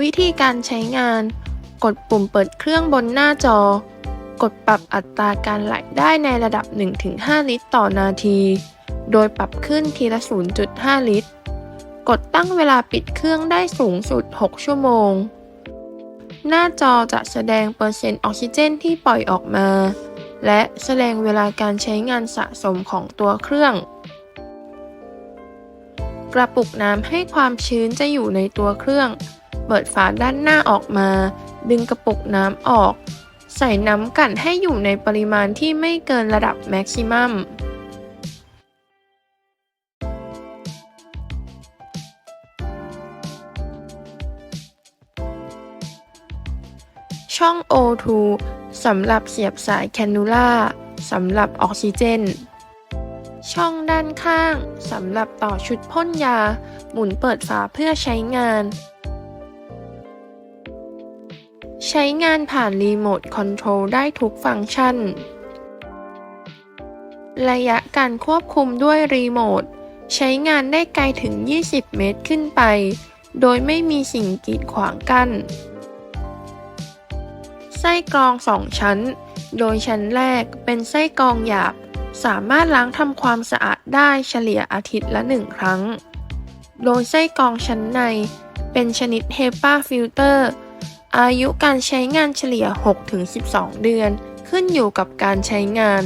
วิธีการใช้งาน กดปุ่มเปิดเครื่องบนหน้าจอ กดปรับอัตราการไหลได้ในระดับ 1-5 ลิตรต่อนาที โดยปรับขึ้นทีละ 0.5 ลิตร กดตั้งเวลาปิดเครื่องได้สูงสุด 6 ชั่วโมง หน้าจอจะแสดงเปอร์เซ็นต์ออกซิเจนที่ปล่อยออกมา และแสดงเวลาการใช้งานสะสมของตัวเครื่องกระปุกน้ำให้ความชื้นจะอยู่ในตัวเครื่อง ปิดฝาด้านหน้าออกมา ดึงกระปุกน้ำออก ใส่น้ำกั่นให้อยู่ในปริมาณที่ไม่เกินระดับแม็กซิมัมช่อง O2 สำหรับเสียบสายแคนูล่าสำหรับออกซิเจน ช่องด้านข้างสำหรับต่อชุดพ่นยา หมุนเปิดฝาเพื่อใช้งาน ใช้งานผ่านรีโมทคอนโทรลได้ทุกฟังก์ชัน ระยะการควบคุมด้วยรีโมทใช้งานได้ไกลถึง 20 เมตรขึ้นไป โดยไม่มีสิ่งกีดขวางกั้น ไส้กรอง 2 ชั้น โดยชั้นแรกเป็นไส้กรองหยาบ สามารถล้างทำความสะอาดได้เฉลี่ยอาทิตย์ละ 1 ครั้ง โดยไส้กรองชั้นในเป็นชนิด HEPA filter อายุการใช้งานเฉลี่ย 6-12 เดือน ขึ้นอยู่กับการใช้งาน